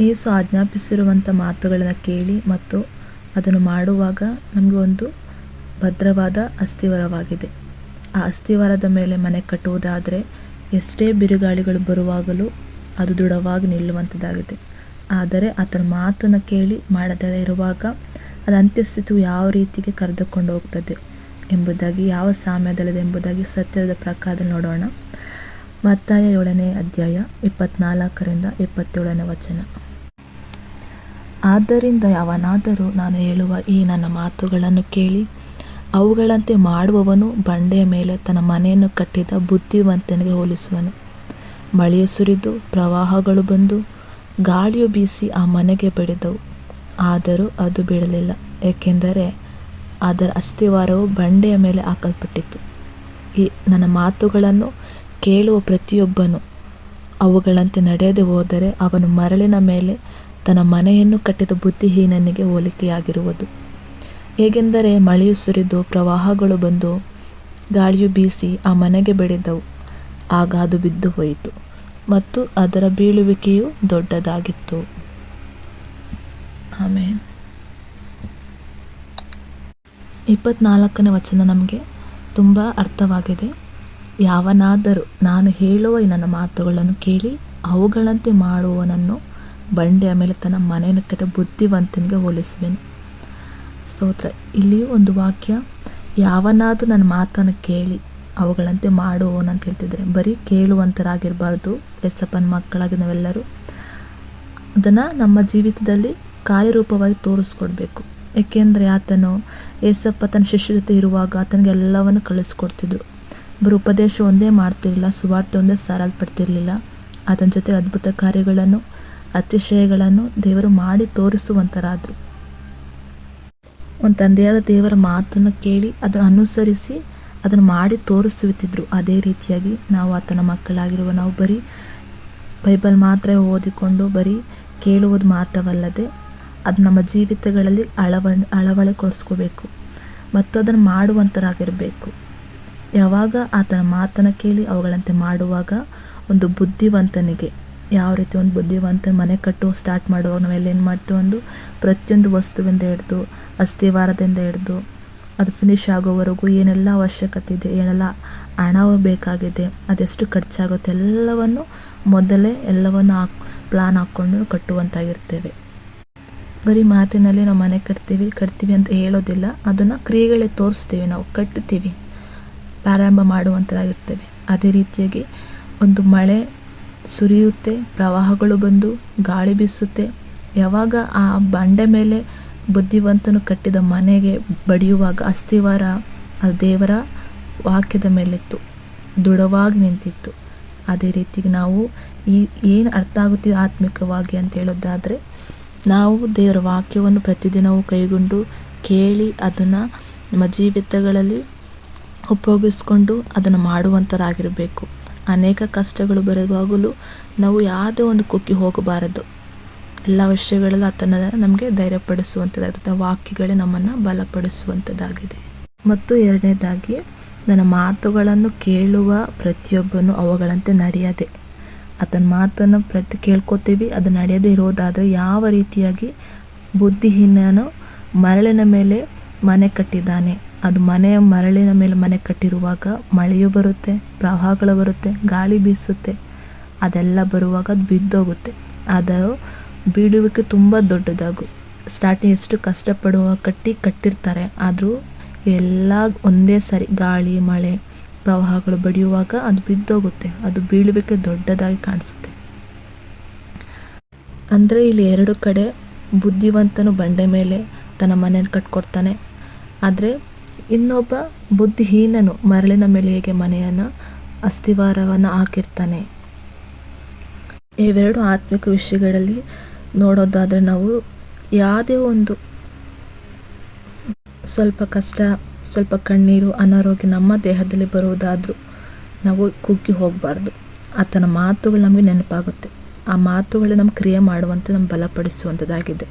ಏಸು ಆಜ್ಞಾಪಿಸಿರುವಂಥ ಮಾತುಗಳನ್ನು ಕೇಳಿ ಮತ್ತು ಅದನ್ನು ಮಾಡುವಾಗ ನಮಗೆ ಒಂದು ಭದ್ರವಾದ ಅಸ್ಥಿವರವಾಗಿದೆ ಆ ಅಸ್ಥಿವಾರದ ಮೇಲೆ ಮನೆ ಕಟ್ಟುವುದಾದರೆ ಎಷ್ಟೇ ಬಿರುಗಾಳಿಗಳು ಬರುವಾಗಲೂ ಅದು ದೃಢವಾಗಿ ನಿಲ್ಲುವಂಥದ್ದಾಗಿದೆ. ಆದರೆ ಆತನ ಮಾತನ್ನು ಕೇಳಿ ಮಾಡದೇ ಇರುವಾಗ ಅದು ಅಂತ್ಯಸ್ಥಿತಿಯು ಯಾವ ರೀತಿಗೆ ಕರೆದುಕೊಂಡು ಹೋಗ್ತದೆ ಎಂಬುದಾಗಿ, ಯಾವ ಸಾಮ್ಯದಲ್ಲಿದೆ ಎಂಬುದಾಗಿ ಸತ್ಯದ ಪ್ರಕಾರ ನೋಡೋಣ. ಮತ್ತಾಯ ಏಳನೇ ಅಧ್ಯಾಯ ಇಪ್ಪತ್ನಾಲ್ಕರಿಂದ ಇಪ್ಪತ್ತೇಳನೇ ವಚನ. ಆದ್ದರಿಂದ ಯಾವನಾದರೂ ನಾನು ಹೇಳುವ ಈ ನನ್ನ ಮಾತುಗಳನ್ನು ಕೇಳಿ, ಅವುಗಳಂತೆ ಮಾಡುವವನು ಬಂಡೆಯ ಮೇಲೆ ತನ್ನ ಮನೆಯನ್ನು ಕಟ್ಟಿದ ಬುದ್ಧಿವಂತನಿಗೆ ಹೋಲಿಸುವನು. ಮಳೆಯು ಸುರಿದು ಪ್ರವಾಹಗಳು ಬಂದು ಗಾಳಿಯು ಬೀಸಿ ಆ ಮನೆಗೆ ಬೆಳೆದವು. ಆದರೂ ಅದು ಬೀಳಲಿಲ್ಲ, ಏಕೆಂದರೆ ಅದರ ಅಸ್ಥಿವಾರವು ಬಂಡೆಯ ಮೇಲೆ ಹಾಕಲ್ಪಟ್ಟಿತ್ತು. ಈ ನನ್ನ ಮಾತುಗಳನ್ನು ಕೇಳುವ ಪ್ರತಿಯೊಬ್ಬನು ಅವುಗಳಂತೆ ನಡೆಯದೆ ಹೋದರೆ ಅವನು ಮರಳಿನ ಮೇಲೆ ತನ್ನ ಮನೆಯನ್ನು ಕಟ್ಟಿದ ಬುದ್ಧಿಹೀನನಿಗೆ ಹೋಲಿಕೆಯಾಗಿರುವುದು. ಹೇಗೆಂದರೆ ಮಳೆಯು ಸುರಿದು ಪ್ರವಾಹಗಳು ಬಂದು ಗಾಳಿಯು ಬೀಸಿ ಆ ಮನೆಗೆ ಬೆಳೆದವು. ಆಗ ಅದು ಬಿದ್ದು ಹೋಯಿತು ಮತ್ತು ಅದರ ಬೀಳುವಿಕೆಯು ದೊಡ್ಡದಾಗಿತ್ತು. ಆಮೇಲೆ ಇಪ್ಪತ್ನಾಲ್ಕನೇ ವಚನ ನಮಗೆ ತುಂಬ ಅರ್ಥವಾಗಿದೆ. ಯಾವನಾದರೂ ನಾನು ಹೇಳುವ ನನ್ನ ಮಾತುಗಳನ್ನು ಕೇಳಿ ಅವುಗಳಂತೆ ಮಾಡುವವನನ್ನು ಬಂಡೆಯ ಮೇಲೆ ತನ್ನ ಮನೆಯನ್ನು ಕೆಟ್ಟ ಬುದ್ಧಿವಂತನಿಗೆ ಹೋಲಿಸುವೆನು. ಸ್ತೋತ್ರ. ಇಲ್ಲಿ ಒಂದು ವಾಕ್ಯ, ಯಾವನಾದರೂ ನನ್ನ ಮಾತನ್ನು ಕೇಳಿ ಅವುಗಳಂತೆ ಮಾಡುವವನು ಅಂತ ಹೇಳ್ತಿದ್ದಾರೆ. ಬರೀ ಕೇಳುವಂಥರಾಗಿರಬಾರ್ದು ಎಸ್ಸಪ್ಪನ ಮಕ್ಕಳಾಗಿ ನಾವೆಲ್ಲರೂ. ಅದನ್ನು ನಮ್ಮ ಜೀವಿತದಲ್ಲಿ ಕಾರ್ಯರೂಪವಾಗಿ ತೋರಿಸ್ಕೊಡ್ಬೇಕು. ಏಕೆಂದರೆ ಆತನು ಏಸಪ್ಪ ತನ್ನ ಶಿಷ್ಯ ಜೊತೆ ಇರುವಾಗ ಆತನಿಗೆ ಎಲ್ಲವನ್ನು ಕಳಿಸ್ಕೊಡ್ತಿದ್ರು. ಬರೀ ಉಪದೇಶ ಒಂದೇ ಮಾಡ್ತಿರಲಿಲ್ಲ, ಸುವಾರ್ತೆ ಒಂದೇ ಸಾರಲ್ಪಡ್ತಿರಲಿಲ್ಲ. ಆತನ ಜೊತೆ ಅದ್ಭುತ ಕಾರ್ಯಗಳನ್ನು ಅತಿಶಯಗಳನ್ನು ದೇವರು ಮಾಡಿ ತೋರಿಸುವಂತರಾದರು. ಒಂದು ತಂದೆಯಾದ ದೇವರ ಮಾತನ್ನು ಕೇಳಿ ಅದನ್ನು ಅನುಸರಿಸಿ ಅದನ್ನು ಮಾಡಿ ತೋರಿಸುತ್ತಿದ್ದರು ಅದೇ ರೀತಿಯಾಗಿ ನಾವು ಆತನ ಮಕ್ಕಳಾಗಿರುವ ನಾವು ಬರೀ ಬೈಬಲ್ ಮಾತ್ರ ಓದಿಕೊಂಡು ಬರೀ ಕೇಳುವುದು ಮಾತ್ರವಲ್ಲದೆ ಅದು ನಮ್ಮ ಜೀವಿತಗಳಲ್ಲಿ ಅಳವ, ಅಳವಳಿಕೊಳಿಸ್ಕೋಬೇಕು ಮತ್ತು ಅದನ್ನು ಮಾಡುವಂಥರಾಗಿರಬೇಕು ಯಾವಾಗ ಆತನ ಮಾತನ್ನು ಕೇಳಿ ಅವುಗಳಂತೆ ಮಾಡುವಾಗ ಒಂದು ಬುದ್ಧಿವಂತನಿಗೆ ಯಾವ ರೀತಿ ಒಂದು ಬುದ್ಧಿವಂತ ಮನೆ ಕಟ್ಟುವ ಸ್ಟಾರ್ಟ್ ಮಾಡುವಾಗ ನಾವೆಲ್ಲ ಏನು ಮಾಡ್ತೀವಿ ಒಂದು ಪ್ರತಿಯೊಂದು ವಸ್ತುವಿಂದ ಹಿಡ್ದು ಅಸ್ಥಿವಾರದಿಂದ ಹಿಡ್ದು, ಅದು ಫಿನಿಶ್ ಆಗೋವರೆಗೂ ಏನೆಲ್ಲ ಅವಶ್ಯಕತೆ ಇದೆ, ಏನೆಲ್ಲ ಹಣ ಬೇಕಾಗಿದೆ, ಅದೆಷ್ಟು ಖರ್ಚಾಗುತ್ತೆ, ಎಲ್ಲವನ್ನು ಮೊದಲೇ ಎಲ್ಲವನ್ನು ಹಾಕ್ ಪ್ಲಾನ್ ಹಾಕ್ಕೊಂಡು ಕಟ್ಟುವಂತಾಗಿರ್ತೇವೆ. ಬರೀ ಮಾತಿನಲ್ಲಿ ನಾವು ಮನೆ ಕಟ್ತೀವಿ ಕಟ್ತೀವಿ ಅಂತ ಹೇಳೋದಿಲ್ಲ, ಅದನ್ನು ಕ್ರಿಯೆಗಳೇ ತೋರಿಸ್ತೀವಿ ನಾವು ಕಟ್ಟುತ್ತೀವಿ ಪ್ರಾರಂಭ ಮಾಡುವಂಥದ್ದಾಗಿರ್ತೇವೆ ಅದೇ ರೀತಿಯಾಗಿ ಒಂದು ಮಳೆ ಸುರಿಯುತ್ತೆ, ಪ್ರವಾಹಗಳು ಬಂದು ಗಾಳಿ ಬೀಸುತ್ತೆ. ಯಾವಾಗ ಆ ಬಂಡೆ ಮೇಲೆ ಬುದ್ಧಿವಂತನು ಕಟ್ಟಿದ ಮನೆಗೆ ಬಡಿಯುವಾಗ ಅಸ್ಥಿವಾರ ಆ ದೇವರ ವಾಕ್ಯದ ಮೇಲಿತ್ತು, ದೃಢವಾಗಿ ನಿಂತಿತ್ತು. ಅದೇ ರೀತಿಗೆ ನಾವು ಈ ಏನು ಅರ್ಥ ಆಗುತ್ತೆ ಆತ್ಮಿಕವಾಗಿ ಅಂತ ಹೇಳೋದಾದರೆ, ನಾವು ದೇವರ ವಾಕ್ಯವನ್ನು ಪ್ರತಿದಿನವೂ ಕೈಗೊಂಡು ಕೇಳಿ ಅದನ್ನು ನಮ್ಮ ಜೀವಿತಗಳಲ್ಲಿ ಉಪಯೋಗಿಸ್ಕೊಂಡು ಅದನ್ನು ಮಾಡುವಂಥರಾಗಿರಬೇಕು ಅನೇಕ ಕಷ್ಟಗಳು ಬರುವಾಗಲೂ ನಾವು ಯಾವುದೇ ಒಂದು ಕುಕ್ಕಿ ಹೋಗಬಾರದು. ಎಲ್ಲ ವಿಷಯಗಳಲ್ಲೂ ಆತನ ನಮಗೆ ಧೈರ್ಯಪಡಿಸುವಂಥದ್ದಾಗಿದೆ. ವಾಕ್ಯಗಳೇ ನಮ್ಮನ್ನು ಬಲಪಡಿಸುವಂಥದ್ದಾಗಿದೆ. ಮತ್ತು ಎರಡನೇದಾಗಿ, ನನ್ನ ಮಾತುಗಳನ್ನು ಕೇಳುವ ಪ್ರತಿಯೊಬ್ಬನು ಅವುಗಳಂತೆ ನಡೆಯದೆ. ಆತನ ಮಾತನ್ನು ಪ್ರತಿ ಕೇಳ್ಕೊತೀವಿ, ಅದು ನಡೆಯದೇ ಇರೋದಾದರೆ ಯಾವ ರೀತಿಯಾಗಿ ಬುದ್ಧಿಹೀನನು ಮರಳಿನ ಮೇಲೆ ಮನೆ ಕಟ್ಟಿದ್ದಾನೆ. ಅದು ಮನೆಯ ಮರಳಿನ ಮೇಲೆ ಮನೆ ಕಟ್ಟಿರುವಾಗ ಮಳೆಯೂ ಬರುತ್ತೆ, ಪ್ರವಾಹಗಳು ಬರುತ್ತೆ, ಗಾಳಿ ಬೀಸುತ್ತೆ. ಅದೆಲ್ಲ ಬರುವಾಗ ಅದು ಬಿದ್ದೋಗುತ್ತೆ. ಅದು ಬೀಳುವಿಕೆ ತುಂಬ ದೊಡ್ಡದಾಗು. ಸ್ಟಾರ್ಟಿಂಗ್ ಎಷ್ಟು ಕಷ್ಟಪಡುವ ಕಟ್ಟಿ ಕಟ್ಟಿರ್ತಾರೆ, ಆದರೂ ಎಲ್ಲ ಒಂದೇ ಸರಿ ಗಾಳಿ, ಮಳೆ, ಪ್ರವಾಹಗಳು ಬಡಿಯುವಾಗ ಅದು ಬಿದ್ದೋಗುತ್ತೆ. ಅದು ಬೀಳುವಿಕೆ ದೊಡ್ಡದಾಗಿ ಕಾಣಿಸುತ್ತೆ. ಅಂದರೆ ಇಲ್ಲಿ ಎರಡು ಕಡೆ ಬುದ್ಧಿವಂತನು ಬಂಡೆ ಮೇಲೆ ತನ್ನ ಮನೆಯನ್ನು ಕಟ್ಕೊಡ್ತಾನೆ. ಆದರೆ ಇನ್ನೊಬ್ಬ ಬುದ್ಧಿಹೀನನು ಮರಳಿನ ಮೇಲೆ ಹೇಗೆ ಮನೆಯನ್ನು, ಅಸ್ಥಿವಾರವನ್ನು ಹಾಕಿರ್ತಾನೆ? ಇವೆರಡು ಆತ್ಮಿಕ ವಿಷಯಗಳಲ್ಲಿ ನೋಡೋದಾದರೆ ನಾವು ಯಾವುದೇ ಒಂದು ಸ್ವಲ್ಪ ಕಷ್ಟ, ಸ್ವಲ್ಪ ಕಣ್ಣೀರು, ಅನಾರೋಗ್ಯ ನಮ್ಮ ದೇಹದಲ್ಲಿ ಬರುವುದಾದರೂ ನಾವು ಕುಗ್ಗಿ ಹೋಗಬಾರ್ದು. ಆತನ ಮಾತುಗಳು ನಮಗೆ ನೆನಪಾಗುತ್ತೆ. ಆ ಮಾತುಗಳು ನಮ್ಮ ಕ್ರಿಯೆ ಮಾಡುವಂತೆ ನಮ್ಮ ಬಲಪಡಿಸುವಂಥದ್ದಾಗಿದೆ.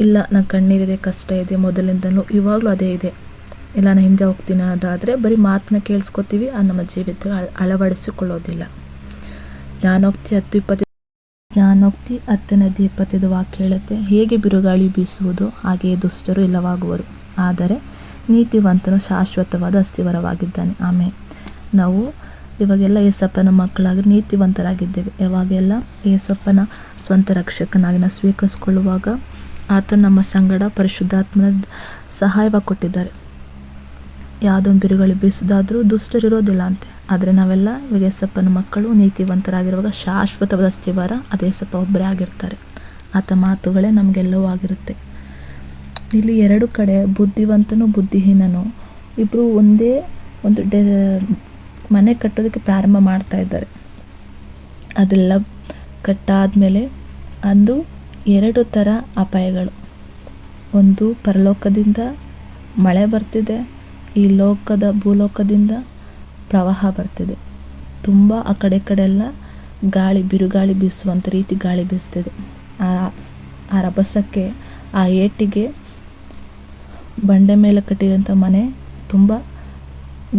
ಇಲ್ಲ ನನ್ನ ಕಣ್ಣೀರಿದೆ, ಕಷ್ಟ ಇದೆ ಮೊದಲಿಂದಲೂ ಇವಾಗಲೂ ಅದೇ ಇದೆ. ಇಲ್ಲ ನಾನು ಹಿಂದೆ ಹೋಗ್ತೀನಿ ಅನ್ನೋದಾದರೆ ಬರೀ ಮಾತನ್ನ ಕೇಳಿಸ್ಕೊತೀವಿ, ಅದು ನಮ್ಮ ಜೀವಿತ ಅಳವಡಿಸಿಕೊಳ್ಳೋದಿಲ್ಲ. ಜ್ಞಾನೋಕ್ತಿ ಹತ್ತು ಇಪ್ಪತ್ತು ಜ್ಞಾನೋಕ್ತಿ ನದಿ ಇಪ್ಪತ್ತೈದು ವಾಕ್ಯ ಹೇಳುತ್ತೆ, ಹೇಗೆ ಬಿರುಗಾಳಿ ಬೀಸುವುದು ಹಾಗೆಯೇ ದುಷ್ಟರು ಇಲ್ಲವಾಗುವರು. ಆದರೆ ನೀತಿವಂತನು ಶಾಶ್ವತವಾದ ಅಸ್ಥಿವರವಾಗಿದ್ದಾನೆ ಆಮೇಲೆ ನಾವು ಇವಾಗೆಲ್ಲ ಏಸಪ್ಪನ ಮಕ್ಕಳಾಗಿ ನೀತಿವಂತರಾಗಿದ್ದೇವೆ. ಯಾವಾಗೆಲ್ಲ ಏಸಪ್ಪನ ಸ್ವಂತ ರಕ್ಷಕನಾಗಿ ನಾವು ಸ್ವೀಕರಿಸ್ಕೊಳ್ಳುವಾಗ ಆತ ನಮ್ಮ ಸಂಗಡ ಪರಿಶುದ್ಧಾತ್ಮನ ಸಹಾಯವಾಗಿ ಕೊಟ್ಟಿದ್ದಾರೆ. ಯಾವುದೊಂದು ಬಿರುಗಳು ಬೀಸೋದಾದರೂ ದುಷ್ಟರಿರೋದಿಲ್ಲ ಅಂತೆ ಆದರೆ ನಾವೆಲ್ಲ ಯೇಸಪ್ಪನ ಮಕ್ಕಳು, ನೀತಿವಂತರಾಗಿರುವಾಗ ಶಾಶ್ವತವಾದ ಸ್ಥಿವಾರ ಅದು ಏಸಪ್ಪ ಒಬ್ಬರೇ ಆಗಿರ್ತಾರೆ. ಆತ ಮಾತುಗಳೇ ನಮಗೆಲ್ಲವೂ ಆಗಿರುತ್ತೆ. ಇಲ್ಲಿ ಎರಡು ಕಡೆ ಬುದ್ಧಿವಂತನೂ, ಬುದ್ಧಿಹೀನನು. ಇಬ್ಬರು ಒಂದೇ ಒಂದು ಡೆ, ಮನೆ ಕಟ್ಟೋದಕ್ಕೆ ಪ್ರಾರಂಭ ಮಾಡ್ತಾ ಇದ್ದಾರೆ. ಅದೆಲ್ಲ ಕಟ್ಟಾದಮೇಲೆ ಅಂದು ಎರಡು ಥರ ಅಪಾಯಗಳು. ಒಂದು ಪರಲೋಕದಿಂದ ಮಳೆ ಬರ್ತಿದೆ ಈ ಲೋಕದ ಭೂಲೋಕದಿಂದ ಪ್ರವಾಹ ಬರ್ತಿದೆ. ತುಂಬ ಆ ಕಡೆ ಕಡೆ ಎಲ್ಲ ಗಾಳಿ, ಬಿರುಗಾಳಿ ಬೀಸುವಂಥ ರೀತಿ ಗಾಳಿ ಬೀಸ್ತಿದೆ. ಆ ಆ ರಭಸಕ್ಕೆ, ಆ ಏಟಿಗೆ ಬಂಡೆ ಮೇಲೆ ಕಟ್ಟಿದಂಥ ಮನೆ ತುಂಬ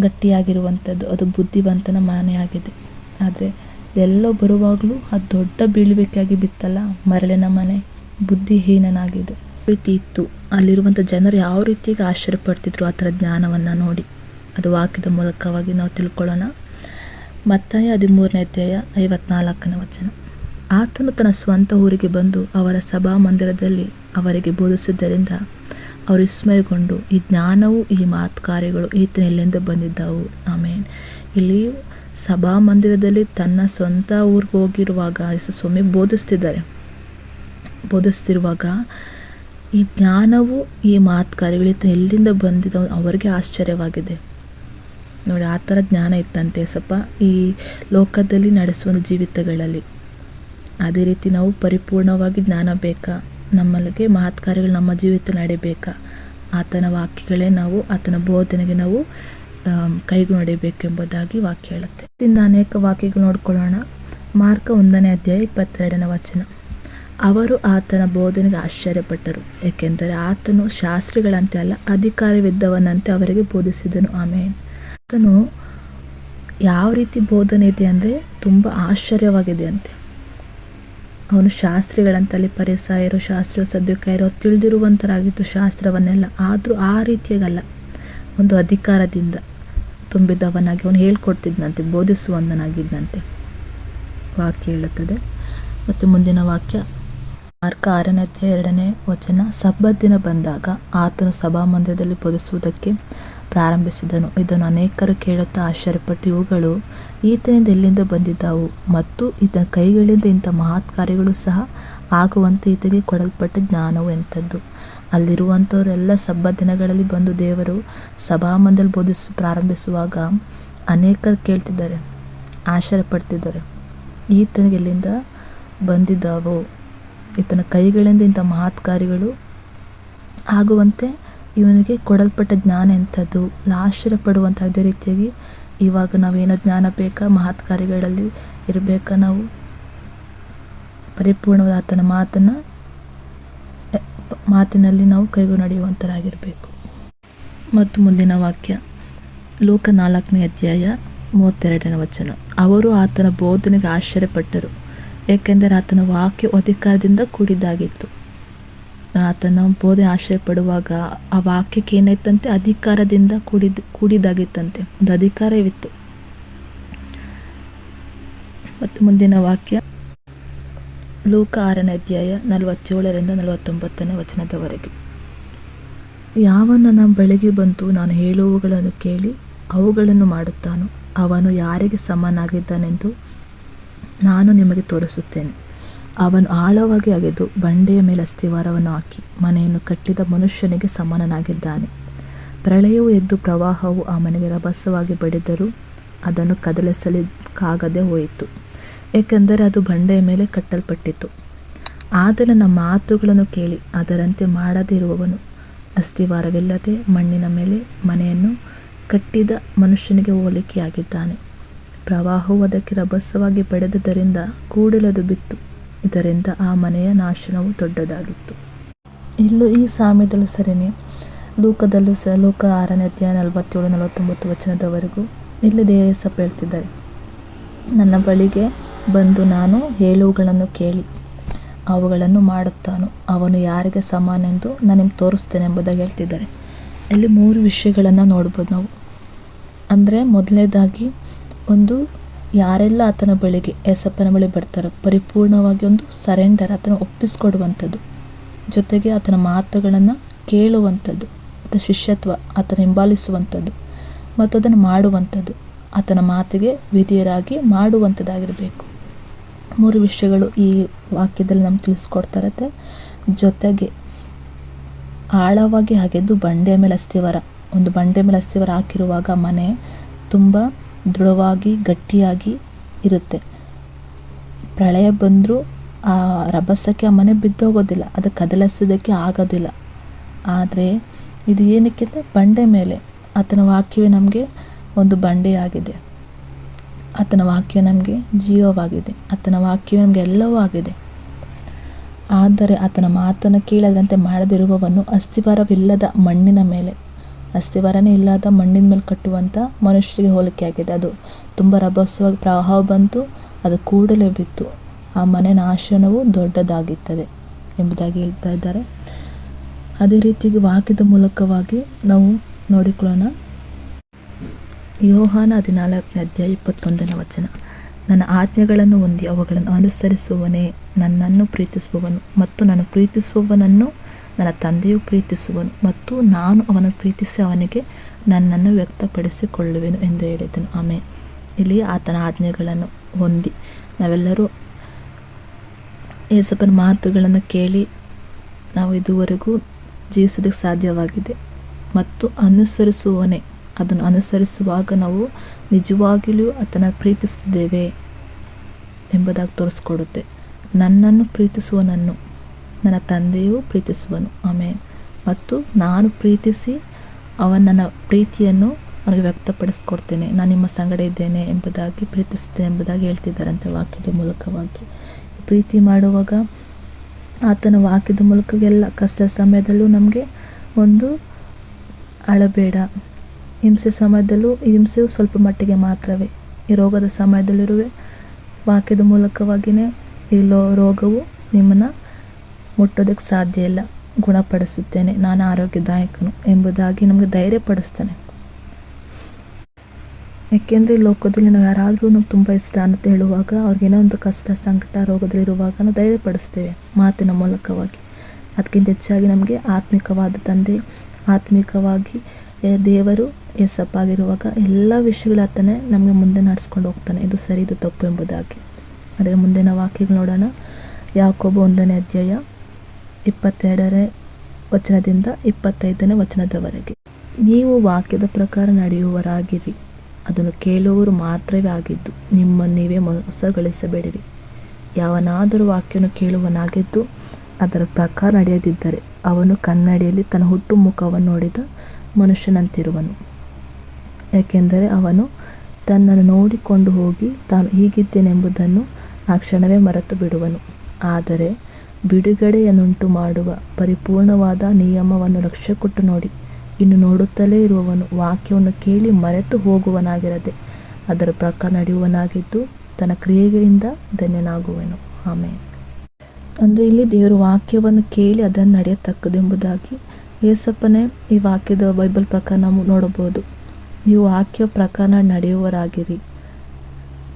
ಗಟ್ಟಿಯಾಗಿರುವಂಥದ್ದು ಅದು ಬುದ್ಧಿವಂತನ ಮನೆಯಾಗಿದೆ ಆದರೆ ಎಲ್ಲೋ ಬರುವಾಗಲೂ ಆ ದೊಡ್ಡ ಬೀಳುವಿಕೆಯಾಗಿ ಬಿತ್ತಲ್ಲ ಮರಳಿನ ಮನೆ ಬುದ್ಧಿಹೀನನಾಗಿದೆ. ಪ್ರೀತಿ ಇತ್ತು. ಅಲ್ಲಿರುವಂಥ ಜನರು ಯಾವ ರೀತಿಗೆ ಆಶ್ಚರ್ಯಪಡ್ತಿದ್ರು ಆ ಥರ ಜ್ಞಾನವನ್ನು ನೋಡಿ. ಅದು ವಾಕ್ಯದ ಮೂಲಕವಾಗಿ ನಾವು ತಿಳ್ಕೊಳ್ಳೋಣ. ಮತ್ತಾಯ ಹದಿಮೂರನೇ ಅಧ್ಯಾಯ ಐವತ್ನಾಲ್ಕನೇ ವಚನ. ಆತನು ತನ್ನ ಸ್ವಂತ ಊರಿಗೆ ಬಂದು ಅವರ ಸಭಾ ಮಂದಿರದಲ್ಲಿ ಅವರಿಗೆ ಬೋಧಿಸಿದ್ದರಿಂದ ಅವರು ವಿಸ್ಮಯಗೊಂಡು, ಈ ಜ್ಞಾನವು ಈ ಮಾತು ಕಾರ್ಯಗಳು ಈತನ ಎಲ್ಲಿಂದ ಬಂದಿದ್ದವು. ಆಮೇಲೆ ಇಲ್ಲಿ ಸಭಾ ಮಂದಿರದಲ್ಲಿ ತನ್ನ ಸ್ವಂತ ಊರಿಗೆ ಹೋಗಿರುವಾಗ ಸ್ವಾಮಿ ಬೋಧಿಸ್ತಿದ್ದಾರೆ. ಬೋಧಿಸ್ತಿರುವಾಗ ಈ ಜ್ಞಾನವು ಈ ಮಾತು ಕರೆಗಳಿತ ಎಲ್ಲಿಂದ ಬಂದಿದ ಅವರಿಗೆ ಆಶ್ಚರ್ಯವಾಗಿದೆ. ನೋಡಿ, ಆ ಥರ ಜ್ಞಾನ ಇತ್ತಂತೆ ಸ್ವಲ್ಪ ಈ ಲೋಕದಲ್ಲಿ ನಡೆಸುವ ಜೀವಿತಗಳಲ್ಲಿ. ಅದೇ ರೀತಿ ನಾವು ಪರಿಪೂರ್ಣವಾಗಿ ಜ್ಞಾನ ಬೇಕಾ? ನಮ್ಮಲ್ಲಿಗೆ ಮಹತ್ ಕಾರ್ಯಗಳು ನಮ್ಮ ಜೀವಿತ ನಡಿಬೇಕಾ ಆತನ ವಾಕ್ಯಗಳೇ ನಾವು, ಆತನ ಬೋಧನೆಗೆ ನಾವು ಕೈಗೂ ನಡಿಬೇಕೆಂಬುದಾಗಿ ವಾಕ್ಯ ಹೇಳುತ್ತೆ. ಇಂದ ಅನೇಕ ವಾಕ್ಯಗಳು ನೋಡ್ಕೊಳ್ಳೋಣ. ಮಾರ್ಕ ಒಂದನೇ ಅಧ್ಯಾಯ ಇಪ್ಪತ್ತೆರಡನೇ ವಚನ. ಅವರು ಆತನ ಬೋಧನೆಗೆ ಆಶ್ಚರ್ಯಪಟ್ಟರು. ಏಕೆಂದರೆ ಆತನು ಶಾಸ್ತ್ರಿಗಳಂತೆ ಅಲ್ಲ, ಅಧಿಕಾರವಿದ್ದವನಂತೆ ಅವರಿಗೆ ಬೋಧಿಸಿದನು. ಆಮೇಲೆ ಆತನು ಯಾವ ರೀತಿ ಬೋಧನೆ ಇದೆ ಅಂದರೆ ತುಂಬ ಆಶ್ಚರ್ಯವಾಗಿದೆ ಅಂತೆ ಅವನು ಶಾಸ್ತ್ರಿಗಳಂತಲ್ಲಿ ಪರಿಸಾಯರು ಶಾಸ್ತ್ರ ಸದ್ಯಕಾಯರು ತಿಳಿದಿರುವಂಥರಾಗಿತ್ತು ಶಾಸ್ತ್ರವನ್ನೆಲ್ಲ. ಆದರೂ ಆ ರೀತಿಯಾಗಲ್ಲ. ಒಂದು ಅಧಿಕಾರದಿಂದ ತುಂಬಿದವನಾಗಿ ಅವನು ಹೇಳ್ಕೊಡ್ತಿದ್ದಂತೆ ಬೋಧಿಸುವಂದನಾಗಿದ್ದಂತೆ ವಾಕ್ಯ ಹೇಳುತ್ತದೆ. ಮತ್ತು ಮುಂದಿನ ವಾಕ್ಯ ಮಾರ್ಕ ಆರನೇ ಎರಡನೇ ವಚನ, ಸಬ್ಬತ್ ದಿನ ಬಂದಾಗ ಆತನು ಸಭಾಮಂದಿರದಲ್ಲಿ ಬೋಧಿಸುವುದಕ್ಕೆ ಪ್ರಾರಂಭಿಸಿದನು. ಇದನ್ನು ಅನೇಕರು ಕೇಳುತ್ತಾ ಆಶ್ಚರ್ಯಪಟ್ಟು, ಇವುಗಳು ಈತನಿಂದ ಎಲ್ಲಿಂದ ಬಂದಿದ್ದಾವು? ಮತ್ತು ಈತನ ಕೈಗಳಿಂದ ಇಂಥ ಮಹತ್ ಕಾರ್ಯಗಳು ಸಹ ಆಗುವಂತೆ ಈತನಿಗೆ ಕೊಡಲ್ಪಟ್ಟ ಜ್ಞಾನವು ಎಂಥದ್ದು? ಅಲ್ಲಿರುವಂಥವರೆಲ್ಲ ಸಬ್ಬ ದಿನಗಳಲ್ಲಿ ಬಂದು ದೇವರು ಸಭಾಮಂದಲ್ಲಿ ಬೋಧಿಸ, ಪ್ರಾರಂಭಿಸುವಾಗ ಅನೇಕರು ಕೇಳ್ತಿದ್ದಾರೆ, ಆಶ್ಚರ್ಯಪಡ್ತಿದ್ದಾರೆ. ಈತನಿಗೆ ಎಲ್ಲಿಂದ ಬಂದಿದ್ದಾವೋ? ಈತನ ಕೈಗಳಿಂದ ಇಂಥ ಮಹತ್ ಆಗುವಂತೆ ಇವನಿಗೆ ಕೊಡಲ್ಪಟ್ಟ ಜ್ಞಾನ ಎಂಥದ್ದು ಆಶ್ಚರ್ಯ ಪಡುವಂಥ ಅದೇ ರೀತಿಯಾಗಿ ಇವಾಗ ನಾವೇನೋ ಜ್ಞಾನ ಬೇಕಾ ಮಹತ್ ಕಾರ್ಯಗಳಲ್ಲಿ ಇರಬೇಕಾ ನಾವು? ಪರಿಪೂರ್ಣವಾದ ಆತನ ಮಾತನ್ನು ಮಾತಿನಲ್ಲಿ ನಾವು ಕೈಗೂ ನಡೆಯುವಂಥರಾಗಿರಬೇಕು ಮತ್ತು ಮುಂದಿನ ವಾಕ್ಯ, ಲೋಕ ನಾಲ್ಕನೇ ಅಧ್ಯಾಯ ಮೂವತ್ತೆರಡನೇ ವಚನ. ಅವರು ಆತನ ಬೋಧನೆಗೆ ಆಶ್ಚರ್ಯಪಟ್ಟರು. ಏಕೆಂದರೆ ಆತನ ವಾಕ್ಯ ಅಧಿಕಾರದಿಂದ ಕೂಡಿದ್ದಾಗಿತ್ತು. ಆತನ ಬೋಧೆ ಆಶ್ರಯ ಪಡುವಾಗ ಆ ವಾಕ್ಯಕ್ಕೆ ಏನಾಯ್ತಂತೆ? ಅಧಿಕಾರದಿಂದ ಕೂಡಿದ ಕೂಡಿದಾಗಿತ್ತಂತೆ ಒಂದು ಅಧಿಕಾರವಿತ್ತು. ಮತ್ತು ಮುಂದಿನ ವಾಕ್ಯ. ಲೋಕ ಆರನೇ ಅಧ್ಯಾಯ ನಲವತ್ತೇಳರಿಂದ ನಲವತ್ತೊಂಬತ್ತನೇ ವಚನದವರೆಗೆ. ಯಾವ ನನ್ನ ಬಳಿಗೆ ಬಂತು ನಾನು ಹೇಳುವುಗಳನ್ನು ಕೇಳಿ ಅವುಗಳನ್ನು ಮಾಡುತ್ತಾನೋ, ಅವನು ಯಾರಿಗೆ ಸಮನಾಗಿದ್ದಾನೆಂದು ನಾನು ನಿಮಗೆ ತೋರಿಸುತ್ತೇನೆ. ಅವನು ಆಳವಾಗಿ ಅಗೆದು ಬಂಡೆಯ ಮೇಲೆ ಅಸ್ಥಿವಾರವನ್ನು ಹಾಕಿ ಮನೆಯನ್ನು ಕಟ್ಟಿದ ಮನುಷ್ಯನಿಗೆ ಸಮಾನನಾಗಿದ್ದಾನೆ. ಪ್ರಳಯವು ಎದ್ದು ಪ್ರವಾಹವು ಆ ಮನೆಗೆ ರಭಸವಾಗಿ ಬಡಿದರೂ ಅದನ್ನು ಕದಲಿಸಲಿಕ್ಕಾಗದೆ ಹೋಯಿತು, ಏಕೆಂದರೆ ಅದು ಬಂಡೆಯ ಮೇಲೆ ಕಟ್ಟಲ್ಪಟ್ಟಿತು. ಆದರೆ ನಮ್ಮ ಮಾತುಗಳನ್ನು ಕೇಳಿ ಅದರಂತೆ ಮಾಡದಿರುವವನು ಅಸ್ಥಿವಾರವಿಲ್ಲದೆ ಮಣ್ಣಿನ ಮೇಲೆ ಮನೆಯನ್ನು ಕಟ್ಟಿದ ಮನುಷ್ಯನಿಗೆ ಹೋಲಿಕೆಯಾಗಿದ್ದಾನೆ. ಪ್ರವಾಹವು ಅದಕ್ಕೆ ರಭಸವಾಗಿ ಪಡೆದುದರಿಂದ ಕೂಡಲದು ಬಿತ್ತು. ಇದರಿಂದ ಆ ಮನೆಯ ನಾಶನವು ದೊಡ್ಡದಾಗಿತ್ತು. ಇಲ್ಲೂ ಈ ಸಾಮ್ಯದಲ್ಲೂ ಸರಿಯೇ ಲೋಕದಲ್ಲೂ ಸಹ ಲೋಕ ಆರನೇ ಅಧ್ಯಾಯ ನಲವತ್ತೇಳು, ನಲವತ್ತೊಂಬತ್ತು ವಚನದವರೆಗೂ ಇಲ್ಲಿ ದೇವಸಪ್ಪ ಹೇಳ್ತಿದ್ದಾರೆ. ನನ್ನ ಬಳಿಗೆ ಬಂದು ನಾನು ಹೇಳುವುಗಳನ್ನು ಕೇಳಿ, ಅವುಗಳನ್ನು ಮಾಡುತ್ತಾನೋ. ಅವನು ಯಾರಿಗೆ ಸಮಾನೆಂದು ನಾನು ನಿಮ್ಗೆ ತೋರಿಸ್ತೇನೆ ಎಂಬುದಾಗಿ ಹೇಳ್ತಿದ್ದಾರೆ. ಇಲ್ಲಿ ಮೂರು ವಿಷಯಗಳನ್ನು ನೋಡ್ಬೋದು ನಾವು. ಅಂದರೆ ಮೊದಲನೇದಾಗಿ ಒಂದು ಯಾರೆಲ್ಲ ಆತನ ಬಳಿಗೆ ಯಸಪ್ಪನ ಬಳಿ ಬರ್ತಾರೋ, ಪರಿಪೂರ್ಣವಾಗಿ ಒಂದು ಸರೆಂಡರ್ ಆತನ ಒಪ್ಪಿಸ್ಕೊಡುವಂಥದ್ದು. ಜೊತೆಗೆ ಆತನ ಮಾತುಗಳನ್ನು ಕೇಳುವಂಥದ್ದು ಮತ್ತು ಶಿಷ್ಯತ್ವ, ಆತನ ಹಿಂಬಾಲಿಸುವಂಥದ್ದು, ಮತ್ತು ಅದನ್ನು ಮಾಡುವಂಥದ್ದು, ಆತನ ಮಾತಿಗೆ ವಿಧಿಯರಾಗಿ ಮಾಡುವಂಥದ್ದಾಗಿರಬೇಕು. ಮೂರು ವಿಷಯಗಳು ಈ ವಾಕ್ಯದಲ್ಲಿ ನಮ್ಗೆ ತಿಳಿಸ್ಕೊಡ್ತಾರತ್ತೆ ಜೊತೆಗೆ ಆಳವಾಗಿ ಅಗೆದು ಬಂಡೆ ಮೇಲೆ ಅಸ್ಥಿವರ. ಒಂದು ಬಂಡೆ ಮೇಲೆ ಅಸ್ಥಿವರ ಹಾಕಿರುವಾಗ ಮನೆ ತುಂಬ ದೃಢವಾಗಿ, ಗಟ್ಟಿಯಾಗಿ ಇರುತ್ತೆ. ಪ್ರಳಯ ಬಂದರೂ ಆ ರಭಸಕ್ಕೆ ಆ ಮನೆ ಬಿದ್ದೋಗೋದಿಲ್ಲ. ಅದು ಕದಲಿಸೋದಕ್ಕೆ ಆಗೋದಿಲ್ಲ. ಆದರೆ ಇದು ಏನಕ್ಕೆ ಅಂದರೆ ಬಂಡೆ ಮೇಲೆ. ಆತನ ವಾಕ್ಯವೇ ನಮಗೆ ಒಂದು ಬಂಡೆಯಾಗಿದೆ. ಆತನ ವಾಕ್ಯ ನಮಗೆ ಜೀವವಾಗಿದೆ. ಆತನ ವಾಕ್ಯವೇ ನಮಗೆ ಎಲ್ಲವೂ ಆಗಿದೆ. ಆದರೆ ಆತನ ಮಾತನ್ನು ಕೇಳದಂತೆ ಮಾಡದಿರುವವನು ಅಸ್ಥಿವಾರವಿಲ್ಲದ ಮಣ್ಣಿನ ಮೇಲೆ. ಅಸ್ಥಿವಾರನೇ ಇಲ್ಲದ ಮಣ್ಣಿನ ಮೇಲೆ ಕಟ್ಟುವಂಥ ಮನುಷ್ಯರಿಗೆ ಹೋಲಿಕೆ ಆಗಿದೆ. ಅದು ತುಂಬ ರಭಸವಾಗಿ ಪ್ರವಾಹ ಬಂತು, ಅದು ಕೂಡಲೇ ಬಿತ್ತು. ಆ ಮನೆ ನಾಶನವು ದೊಡ್ಡದಾಗಿತ್ತದೆ ಎಂಬುದಾಗಿ ಹೇಳ್ತಾ ಇದ್ದಾರೆ. ಅದೇ ರೀತಿಯಾಗಿ ವಾಕ್ಯದ ಮೂಲಕವಾಗಿ ನಾವು ನೋಡಿಕೊಳ್ಳೋಣ. ಯೋಹಾನ ಹದಿನಾಲ್ಕನೇ ಅಧ್ಯಾಯ ಇಪ್ಪತ್ತೊಂದನೇ ವಚನ. ನನ್ನ ಆಜ್ಞೆಗಳನ್ನು ಹೊಂದಿ ಅವುಗಳನ್ನು ಅನುಸರಿಸುವವನೇ ನನ್ನನ್ನು ಪ್ರೀತಿಸುವವನು ಮತ್ತು ನಾನು ಪ್ರೀತಿಸುವವನನ್ನು ನನ್ನ ತಂದೆಯು ಪ್ರೀತಿಸುವನು ಮತ್ತು ನಾನು ಅವನನ್ನು ಪ್ರೀತಿಸಿ ಅವನಿಗೆ ನನ್ನನ್ನು ವ್ಯಕ್ತಪಡಿಸಿಕೊಳ್ಳುವೆನು ಎಂದು ಹೇಳಿದನು. ಆಮೆ ಇಲ್ಲಿ ಆತನ ಆಜ್ಞೆಗಳನ್ನು ಹೊಂದಿ. ನಾವೆಲ್ಲರೂ ಏಸಪ್ಪನ ಮಾತುಗಳನ್ನು ಕೇಳಿ ನಾವು ಇದುವರೆಗೂ ಜೀವಿಸೋದಕ್ಕೆ ಸಾಧ್ಯವಾಗಿದೆ ಮತ್ತು ಅನುಸರಿಸುವವನೇ. ಅದನ್ನು ಅನುಸರಿಸುವಾಗ ನಾವು ನಿಜವಾಗಿಯೂ ಆತನ ಪ್ರೀತಿಸ್ತಿದ್ದೇವೆ ಎಂಬುದಾಗಿ ತೋರಿಸ್ಕೊಡುತ್ತೆ. ನನ್ನನ್ನು ಪ್ರೀತಿಸುವನನ್ನು ನನ್ನ ತಂದೆಯು ಪ್ರೀತಿಸುವನು. ಆಮೇಲೆ ಮತ್ತು ನಾನು ಪ್ರೀತಿಸಿ ಅವನ ನನ್ನ ಪ್ರೀತಿಯನ್ನು ಅವನಿಗೆ ವ್ಯಕ್ತಪಡಿಸ್ಕೊಡ್ತೇನೆ. ನಾನು ನಿಮ್ಮ ಸಂಗಡ ಇದ್ದೇನೆ ಎಂಬುದಾಗಿ ಪ್ರೀತಿಸಿದೆ ಎಂಬುದಾಗಿ ಹೇಳ್ತಿದ್ದಾರಂತೆ ವಾಕ್ಯದ ಮೂಲಕವಾಗಿ. ಪ್ರೀತಿ ಮಾಡುವಾಗ ಆತನ ವಾಕ್ಯದ ಮೂಲಕ ಎಲ್ಲ ಕಷ್ಟ ಸಮಯದಲ್ಲೂ ನಮಗೆ ಒಂದು ಅಳಬೇಡ. ಹಿಂಸೆ ಸಮಯದಲ್ಲೂ, ಹಿಂಸೆಯು ಸ್ವಲ್ಪ ಮಟ್ಟಿಗೆ ಮಾತ್ರವೇ. ಈ ರೋಗದ ಸಮಯದಲ್ಲಿರುವೆ. ವಾಕ್ಯದ ಮೂಲಕವಾಗಿಯೇ ಈ ರೋಗವು ನಿಮ್ಮನ್ನು ಮುಟ್ಟೋದಕ್ಕೆ ಸಾಧ್ಯ ಇಲ್ಲ. ಗುಣಪಡಿಸುತ್ತೇನೆ. ನಾನು ಆರೋಗ್ಯದಾಯಕನು ಎಂಬುದಾಗಿ ನಮಗೆ ಧೈರ್ಯಪಡಿಸ್ತಾನೆ ಯಾಕೆಂದರೆ ಲೋಕದಲ್ಲಿ ನಾವು ಯಾರಾದರೂ ನಮ್ಗೆ ತುಂಬ ಇಷ್ಟ ಅಂತ ಹೇಳುವಾಗ ಅವ್ರಿಗೇನೋ ಒಂದು ಕಷ್ಟ, ಸಂಕಟ ರೋಗದಲ್ಲಿರುವಾಗ ನಾವು ಧೈರ್ಯಪಡಿಸ್ತೇವೆ ಮಾತಿನ ಮೂಲಕವಾಗಿ. ಅದಕ್ಕಿಂತ ಹೆಚ್ಚಾಗಿ ನಮಗೆ ಆತ್ಮಿಕವಾದ ತಂದೆ, ಆತ್ಮಿಕವಾಗಿ ದೇವರು ಎಸಪ್ಪಾಗಿರುವಾಗ ಎಲ್ಲ ವಿಷಯಗಳ ನಮಗೆ ಮುಂದೆ ನಡೆಸ್ಕೊಂಡು ಹೋಗ್ತಾನೆ. ಇದು ಸರಿ, ಇದು ತಪ್ಪು ಎಂಬುದಾಗಿ. ಅದರ ಮುಂದಿನ ವಾಕ್ಯಗಳು ನೋಡೋಣ. ಯಾಕೊಬ್ಬ ಒಂದನೇ ಅಧ್ಯಾಯ ಇಪ್ಪತ್ತೆರಡನೇ ವಚನದಿಂದ ಇಪ್ಪತ್ತೈದನೇ ವಚನದವರೆಗೆ. ನೀವು ವಾಕ್ಯದ ಪ್ರಕಾರ ನಡೆಯುವರಾಗಿರಿ ಅದನ್ನು ಕೇಳುವವರು ಮಾತ್ರವೇ ಆಗಿದ್ದು ನಿಮ್ಮನ್ನು ನೀವೇ ಮೋಸಗೊಳಿಸಬೇಡಿರಿ ಯಾವನಾದರೂ ವಾಕ್ಯವನ್ನು ಕೇಳುವನಾಗಿದ್ದು ಅದರ ಪ್ರಕಾರ ನಡೆಯದಿದ್ದರೆ ಅವನು ಕನ್ನಡಿಯಲ್ಲಿ ತನ್ನ ಹುಟ್ಟು ಮುಖವನ್ನು ನೋಡಿದ ಮನುಷ್ಯನಂತಿರುವನು. ಯಾಕೆಂದರೆ ಅವನು ತನ್ನನ್ನು ನೋಡಿಕೊಂಡು ಹೋಗಿ ತಾನು ಹೀಗಿದ್ದೇನೆಂಬುದನ್ನು ಆ ಕ್ಷಣವೇ ಮರೆತು ಬಿಡುವನು ಆದರೆ ಬಿಡುಗಡೆಯನ್ನುಂಟು ಮಾಡುವ ಪರಿಪೂರ್ಣವಾದ ನಿಯಮವನ್ನು ಲಕ್ಷ್ಯ ಕೊಟ್ಟು ನೋಡಿ. ಇನ್ನು ನೋಡುತ್ತಲೇ ಇರುವವನು ವಾಕ್ಯವನ್ನು ಕೇಳಿ ಮರೆತು ಹೋಗುವನಾಗಿರದೆ, ಅದರ ಪ್ರಕಾರ ನಡೆಯುವನಾಗಿದ್ದು ತನ್ನ ಕ್ರಿಯೆಗಳಿಂದ ಧನ್ಯನಾಗುವನು. ಆಮೇಲೆ ಅಂದರೆ ಇಲ್ಲಿ ದೇವರ ವಾಕ್ಯವನ್ನು ಕೇಳಿ ಅದನ್ನು ನಡೆಯತಕ್ಕದೆಂಬುದಾಗಿ ಏಸಪ್ಪನೇ ಈ ವಾಕ್ಯದ ಬೈಬಲ್ ಪ್ರಕಾರ ನಾವು ನೋಡಬಹುದು. ನೀವು ವಾಕ್ಯ ಪ್ರಕಾರ ನಡೆಯುವರಾಗಿರಿ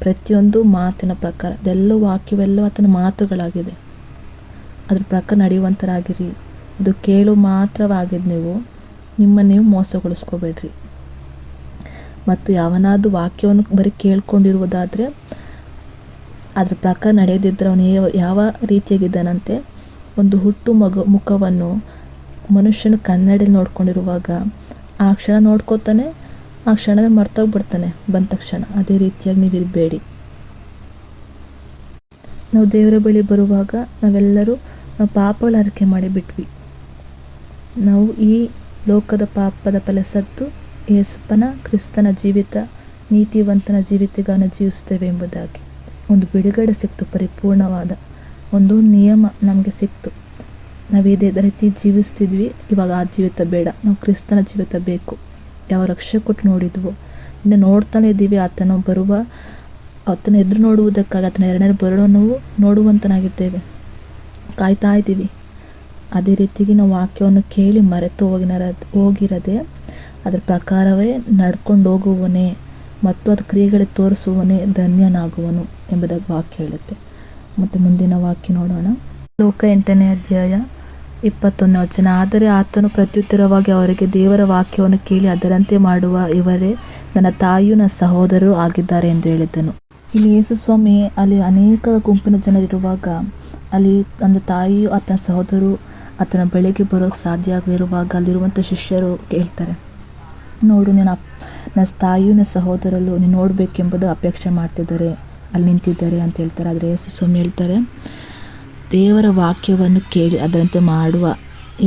ಪ್ರತಿಯೊಂದು ಮಾತಿನ ಪ್ರಕಾರ, ಅದೆಲ್ಲ ವಾಕ್ಯವೆಲ್ಲೋ ಆತನ ಮಾತುಗಳಾಗಿದೆ. ಅದ್ರ ಪ್ರಕಾರ ನಡೆಯುವಂಥರಾಗಿರಿ ಇದು ಕೇಳು ಮಾತ್ರವಾಗಿದ್ದು ನೀವು. ನಿಮ್ಮನ್ನು ನೀವು ಮೋಸಗೊಳಿಸ್ಕೋಬೇಡ್ರಿ. ಮತ್ತು ಯಾವನಾದರೂ ವಾಕ್ಯವನ್ನು ಬರೀ ಕೇಳ್ಕೊಂಡಿರುವುದಾದರೆ, ಅದ್ರ ಪ್ರಕಾರ ನಡೆಯದಿದ್ದರೆ ಅವನು ಯಾವ ರೀತಿಯಾಗಿದ್ದಾನಂತೆ, ಒಂದು ಹುಟ್ಟು ಮಗು, ಮುಖವನ್ನು ಮನುಷ್ಯನ ಕನ್ನಡಿಯಲ್ಲಿ ನೋಡ್ಕೊಂಡಿರುವಾಗ, ಆ ಕ್ಷಣ ನೋಡ್ಕೋತಾನೆ, ಆ ಕ್ಷಣವೇ ಮರ್ತೋಗ್ಬಿಡ್ತಾನೆ, ಬಂದ ತಕ್ಷಣ. ಅದೇ ರೀತಿಯಾಗಿ ನೀವು ಇರಬೇಡಿ. ನಾವು ದೇವರ ಬಳಿ ಬರುವಾಗ ನಾವೆಲ್ಲರೂ ನಾವು ಪಾಪಗಳ ಅರಿಕೆ ಮಾಡಿಬಿಟ್ವಿ. ನಾವು ಈ ಲೋಕದ ಪಾಪದ ಫಲ ಸತ್ತು ಯೇಸಪ್ಪನ ಕ್ರಿಸ್ತನ ಜೀವಿತ, ನೀತಿವಂತನ ಜೀವಿತಗಾನ ಜೀವಿಸ್ತೇವೆ ಎಂಬುದಾಗಿ. ಒಂದು ಬಿಡುಗಡೆ ಸಿಕ್ತು, ಪರಿಪೂರ್ಣವಾದ ಒಂದು ನಿಯಮ ನಮಗೆ ಸಿಕ್ತು. ನಾವು ಇದೇ ರೀತಿ ಜೀವಿಸ್ತಿದ್ವಿ. ಇವಾಗ ಆ ಜೀವಿತ ಬೇಡ. ನಾವು ಕ್ರಿಸ್ತನ ಜೀವಿತ ಬೇಕು. ಯಾವ ರಕ್ಷೆ ಕೊಟ್ಟು ನೋಡಿದ್ವು. ಇನ್ನು ನೋಡ್ತಾನೆ ಇದ್ದೀವಿ. ಆತನ ಬರುವ, ಆತನ ಎದುರು ನೋಡುವುದಕ್ಕಾಗಿ, ಆತನ ಎರಡನೇ ಬರುವನ್ನು ನೋಡುವಂತನಾಗಿರ್ತೇವೆ ಕಾಯ್ತಾ ಇದ್ದೀವಿ. ಅದೇ ರೀತಿಗೆ ನಾವು ವಾಕ್ಯವನ್ನು ಕೇಳಿ ಮರೆತು ಹೋಗಿನರ, ಹೋಗಿರದೆ ಅದರ ಪ್ರಕಾರವೇ ನಡ್ಕೊಂಡು ಹೋಗುವನೇ ಮತ್ತು ಅದು ಕ್ರಿಯೆಗಳಿಗೆ ತೋರಿಸುವನೇ ಧನ್ಯನಾಗುವನು ಎಂಬುದಾಗಿ ವಾಕ್ಯ ಹೇಳುತ್ತೆ. ಮತ್ತು ಮುಂದಿನ ವಾಕ್ಯ ನೋಡೋಣ. ಲೋಕ ಎಂಟನೇ ಅಧ್ಯಾಯ ಇಪ್ಪತ್ತೊಂದನೇ ವಚನ. ಆದರೆ ಆತನು ಪ್ರತ್ಯುತ್ತರವಾಗಿ ಅವರಿಗೆ ದೇವರ ವಾಕ್ಯವನ್ನು ಕೇಳಿ ಅದರಂತೆ ಮಾಡುವ ಇವರೇ ನನ್ನ ತಾಯಿಯು ನನ್ನ ಸಹೋದರರು ಆಗಿದ್ದಾರೆ ಎಂದು ಹೇಳಿದ್ದನು. ಇಲ್ಲಿ ಯೇಸು ಸ್ವಾಮಿ ಅಲ್ಲಿ ಅನೇಕ ಗುಂಪಿನ ಜನರಿರುವಾಗ, ಅಲ್ಲಿ ತನ್ನ ತಾಯಿಯು ಆತನ ಸಹೋದರು ಆತನ ಬಳಿಗೆ ಬರೋಕ್ಕೆ ಸಾಧ್ಯ ಆಗದಿರುವಾಗ ಅಲ್ಲಿರುವಂಥ ಶಿಷ್ಯರು ಕೇಳ್ತಾರೆ, ನೋಡು, ನಿನ್ನ ನನ್ನ ತಾಯಿಯು ನನ್ನ ಸಹೋದರಲ್ಲೂ ನೀನು ನೋಡಬೇಕೆಂಬುದು ಅಪೇಕ್ಷೆ ಮಾಡ್ತಿದ್ದಾರೆ, ಅಲ್ಲಿ ನಿಂತಿದ್ದಾರೆ ಅಂತ ಹೇಳ್ತಾರೆ. ಆದರೆ ಯೇಸು ಸ್ವಾಮಿ ಹೇಳ್ತಾರೆ, ದೇವರ ವಾಕ್ಯವನ್ನು ಕೇಳಿ ಅದರಂತೆ ಮಾಡುವ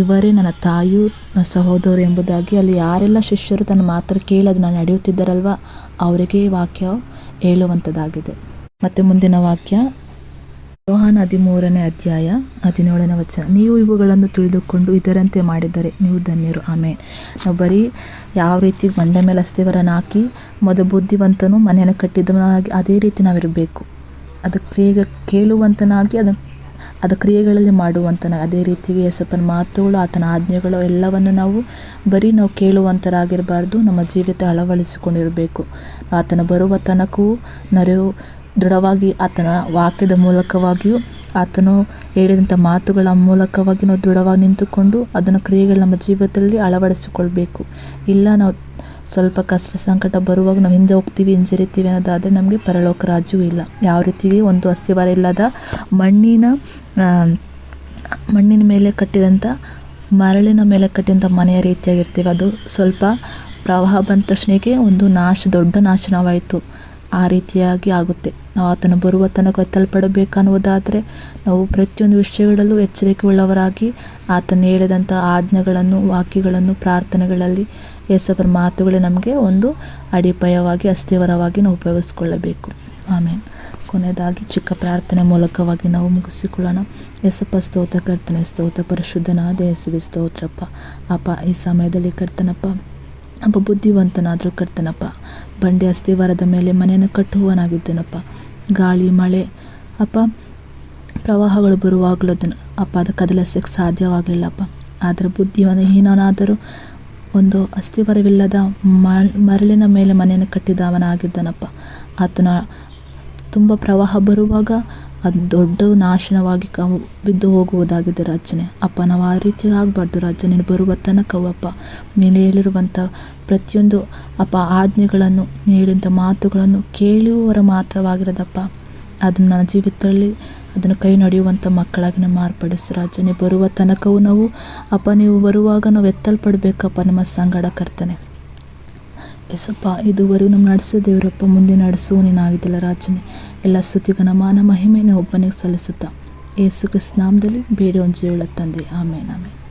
ಇವರೇ ನನ್ನ ತಾಯಿಯು, ನನ್ನ ಸಹೋದರರು ಎಂಬುದಾಗಿ ಅಲ್ಲಿ ಯಾರೆಲ್ಲ ಶಿಷ್ಯರು ತನ್ನ ಮಾತ್ರ ಕೇಳಿ ಅದನ್ನು ನಡೆಯುತ್ತಿದ್ದಾರಲ್ವ, ಅವರಿಗೆ ವಾಕ್ಯ ಹೇಳುವಂಥದ್ದಾಗಿದೆ ಮತ್ತು ಮುಂದಿನ ವಾಕ್ಯ, ಯೋಹಾನ ಹದಿಮೂರನೇ ಅಧ್ಯಾಯ ಹದಿನೇಳನೇ ವಚನ. ನೀವು ಇವುಗಳನ್ನು ತಿಳಿದುಕೊಂಡು ಇದರಂತೆ ಮಾಡಿದರೆ ನೀವು ಧನ್ಯರು. ಆಮೇಲೆ ನಾವು ಬರೀ ಯಾವ ರೀತಿ ಬಂಡೆ ಮೇಲೆ ಅಸ್ಥಿವರನ್ನು ಹಾಕಿ ಮೊದ ಬುದ್ಧಿವಂತನು ಮನೆಯನ್ನು ಕಟ್ಟಿದವನಾಗಿ ಅದೇ ರೀತಿ ನಾವಿರಬೇಕು. ಅದು ಕ್ರಿಯೆ ಕೇಳುವಂತನಾಗಿ ಅದನ್ನು ಅದು ಕ್ರಿಯೆಗಳಲ್ಲಿ ಮಾಡುವಂತನ, ಅದೇ ರೀತಿಗೆ ಯೇಸಪ್ಪನ ಮಾತುಗಳು, ಆತನ ಆಜ್ಞೆಗಳು, ಎಲ್ಲವನ್ನು ನಾವು ಬರೀ ನಾವು ಕೇಳುವಂತರಾಗಿರಬಾರ್ದು, ನಮ್ಮ ಜೀವಿತ ಅಳವಡಿಸಿಕೊಂಡಿರಬೇಕು. ಆತನ ಬರುವ ತನಕವೂ ನರೆಯು ದೃಢವಾಗಿ ಆತನ ವಾಕ್ಯದ ಮೂಲಕವಾಗಿಯೂ, ಆತನು ಹೇಳಿದಂಥ ಮಾತುಗಳ ಮೂಲಕವಾಗಿ ನಾವು ದೃಢವಾಗಿ ನಿಂತುಕೊಂಡು, ಅದನ್ನು ಕ್ರಿಯೆಗಳು ನಮ್ಮ ಜೀವಿತದಲ್ಲಿ ಅಳವಡಿಸಿಕೊಳ್ಬೇಕು. ಇಲ್ಲ, ನಾವು ಸ್ವಲ್ಪ ಕಷ್ಟ ಸಂಕಟ ಬರುವಾಗ ನಾವು ಹಿಂದೆ ಹೋಗ್ತೀವಿ, ಹಿಂಜರಿತೀವಿ ಅನ್ನೋದಾದರೆ ನಮಗೆ ಪರಲೋಕ ರಾಜ್ಯವೂ ಇಲ್ಲ. ಯಾವ ರೀತಿ ಒಂದು ಅಸ್ತಿವಾರ ಇಲ್ಲದ ಮಣ್ಣಿನ ಮಣ್ಣಿನ ಮೇಲೆ ಕಟ್ಟಿದಂಥ ಮರಳಿನ ಮೇಲೆ ಕಟ್ಟಿದಂಥ ಮನೆಯ ರೀತಿಯಾಗಿರ್ತೀವಿ. ಅದು ಸ್ವಲ್ಪ ಪ್ರವಾಹ ಬಂದ ತಕ್ಷಣಕ್ಕೆ ಒಂದು ನಾಶ, ದೊಡ್ಡ ನಾಶನವಾಯಿತು. ಆ ರೀತಿಯಾಗಿ ಆಗುತ್ತೆ. ನಾವು ಆತನ ಬರುವ ತನಕ ಎತ್ತಲ್ಪಡಬೇಕನ್ನುವುದಾದರೆ ನಾವು ಪ್ರತಿಯೊಂದು ವಿಷಯಗಳಲ್ಲೂ ಎಚ್ಚರಿಕೆ ಉಳ್ಳವರಾಗಿ ಆತನು ಹೇಳಿದಂಥ ಆಜ್ಞೆಗಳನ್ನು, ವಾಕ್ಯಗಳನ್ನು, ಪ್ರಾರ್ಥನೆಗಳಲ್ಲಿ ಎಸಬರ ಮಾತುಗಳೇ ನಮಗೆ ಒಂದು ಅಡಿಪಾಯವಾಗಿ, ಅಸ್ಥಿವರವಾಗಿ ನಾವು ಉಪಯೋಗಿಸ್ಕೊಳ್ಳಬೇಕು. ಆಮೇಲೆ ಕೊನೆಯದಾಗಿ ಚಿಕ್ಕ ಪ್ರಾರ್ಥನೆ ಮೂಲಕವಾಗಿ ನಾವು ಮುಗಿಸಿಕೊಳ್ಳೋಣ. ಎಸಪ್ಪ ಸ್ತೋತ್ರ, ಕರ್ತನೆ, ಸ್ತೋತ್ರ, ಪರಿಶುದ್ಧನಾದ ಯೇಸುವೆ ಸ್ತೋತ್ರಪ್ಪ. ಅಪ್ಪ, ಈ ಸಮಯದಲ್ಲಿ ಕರ್ತನಪ್ಪ ಅಪ್ಪ ಬುದ್ಧಿವಂತನಾದರೂ ಕರ್ತನಪ್ಪ, ಬಂಡೆ ಅಸ್ಥಿವಾರದ ಮೇಲೆ ಮನೆಯನ್ನು ಕಟ್ಟುವವನಾಗಿದ್ದನಪ್ಪ. ಗಾಳಿ, ಮಳೆ. ಅಪ್ಪ, ಪ್ರವಾಹಗಳು ಬರುವಾಗಲೂ ಅದನ್ನು ಅಪ್ಪ, ಅದು ಕದಲಸಕ್ಕೆ ಸಾಧ್ಯವಾಗಲಿಲ್ಲಪ್ಪ ಆದರೆ ಬುದ್ಧಿವಂತ ಹೀನನಾದರೂ ಒಂದು ಅಸ್ಥಿವರವಿಲ್ಲದ ಮರಳಿನ ಮೇಲೆ ಮನೆಯನ್ನು ಕಟ್ಟಿದವನಾಗಿದ್ದನಪ್ಪ. ಆತನ ತುಂಬ ಪ್ರವಾಹ ಬರುವಾಗ ಅದು ದೊಡ್ಡ ನಾಶನವಾಗಿ ಕ, ಬಿದ್ದು ಹೋಗುವುದಾಗಿದೆ ರಾಜನೇ. ಅಪ್ಪ, ನಾವು ಆ ರೀತಿ ಆಗಬಾರ್ದು ರಾಜ. ನೀನು ಬರುವ ತನಕವೂ ಅಪ್ಪ. ನೀನು ಹೇಳಿರುವಂಥ ಪ್ರತಿಯೊಂದು ಅಪ್ಪ ಆಜ್ಞೆಗಳನ್ನು, ನೀನು ಹೇಳಿದಂಥ ಮಾತುಗಳನ್ನು ಕೇಳುವವರ ಮಾತ್ರವಾಗಿರೋದಪ್ಪ. ಅದನ್ನು ನನ್ನ ಜೀವಿತದಲ್ಲಿ ಅದನ್ನು ಕೈ ನಡೆಯುವಂಥ ಮಕ್ಕಳಾಗಿ ನಾನು ಮಾರ್ಪಡಿಸು ರಾಜ. ಬರುವ ತನಕವೂ ನಾವು, ಅಪ್ಪ, ನೀವು ಬರುವಾಗ ನಾವು ಎತ್ತಲ್ಪಡಬೇಕಪ್ಪ ನಮ್ಮ ಸಂಗಡ ಕರ್ತನೆ. ಎಸಪ್ಪ, ಇದುವರೆಗೂ ನಮ್ಮ ನಡೆಸೋ ದೇವರಪ್ಪ ಮುಂದೆ ನಡೆಸುವ ನೀನಾಗಿದ್ದಿಲ್ಲ ರಾಜನೇ. ಎಲ್ಲ ಸ್ತುತಿಗನ ಮಾನ ಮಹಿಮೆಯನ್ನು ಒಬ್ಬನಿಗೆ ಸಲ್ಲಿಸುತ್ತಾ. ಏಸು ಕ್ರಿಸ್ತ ನಾಮದಲ್ಲಿ ಬೇಡಿ ಜೀವಳ ತಂದೆ ಆಮೇಲೆ ಆಮೇಲೆ